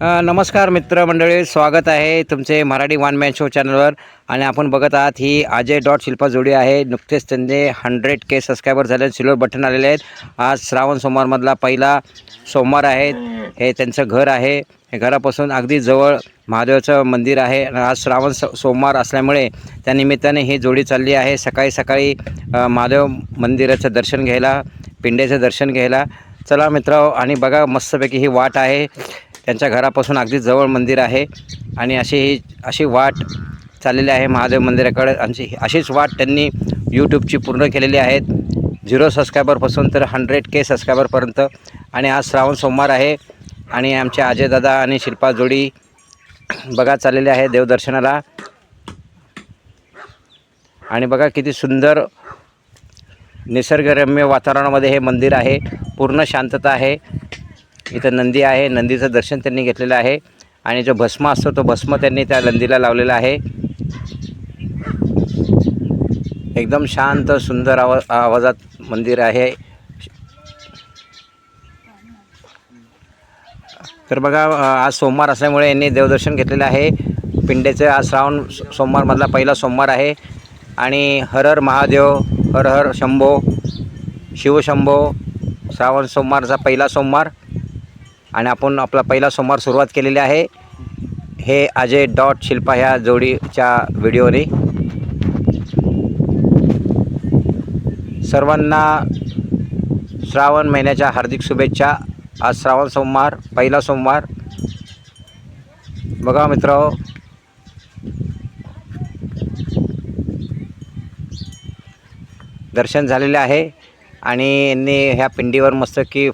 नमस्कार मित्रमंडळी स्वागत आहे तुमचे मराठी वन मॅन शो चॅनलवर आणि आपण बघत आहात ही अजय डॉट शिल्पा जोडी आहे. नुकतेच त्यांचे हंड्रेड के सबस्क्रायबर झाले सिल्वर बटन आलेले आहेत. आज श्रावण सोमवारमधला पहिला सोमवार आहे. हे त्यांचं घर आहे. हे घरापासून अगदी जवळ महादेवाचं मंदिर आहे. आज श्रावण स सोमवार असल्यामुळे त्या निमित्ताने ही जोडी चालली आहे. सकाळी सकाळी महादेव मंदिराचं दर्शन घ्यायला पिंड्याचं दर्शन घ्यायला. चला मित्र आणि बघा मस्तपैकी ही वाट आहे. त्यांच्या घरापासून अगदी जवळ मंदिर आहे. आणि अशी ही अशी वाट चाललेली आहे महादेव मंदिराकडे. आणि अशीच वाट त्यांनी यूट्यूबची पूर्ण केलेली आहेत झिरो सबस्क्रायबरपासून तर हंड्रेड के सबस्क्रायबरपर्यंत आणि आज श्रावण सोमवार आहे. आणि आमचे अजयदादा आणि शिल्पा जोडी बघा चाललेले आहे देवदर्शनाला. आणि बघा किती सुंदर निसर्गरम्य वातावरणामध्ये हे मंदिर आहे. पूर्ण शांतता आहे. इथं नंदी आहे. नंदीचं दर्शन त्यांनी घेतलेलं आहे. आणि जो भस्म असतो तो भस्म त्यांनी त्या नंदीला लावलेला आहे. एकदम शांत सुंदर आवा आवाजात मंदिर आहे. तर बघा आज सोमवार असल्यामुळे यांनी देवदर्शन घेतलेलं आहे. पिंडेचं आज श्रावण सोमवारमधला पहिला सोमवार आहे. आणि हर हर महादेव हर हर शंभो शिवशंभो श्रावण सोमवारचा पहिला सोमवार. आणि आपण आपला पहिला सोमवार सुरुवात केलेली आहे. हे अजय डॉट शिल्पा ह्या जोडीच्या व्हिडिओने. सर्वांना श्रावण महिन्याच्या हार्दिक शुभेच्छा. आज श्रावण सोमवार पहिला सोमवार. बघा मित्र. दर्शन झालेले आहे. आणि यांनी ह्या पिंडीवर मस्त की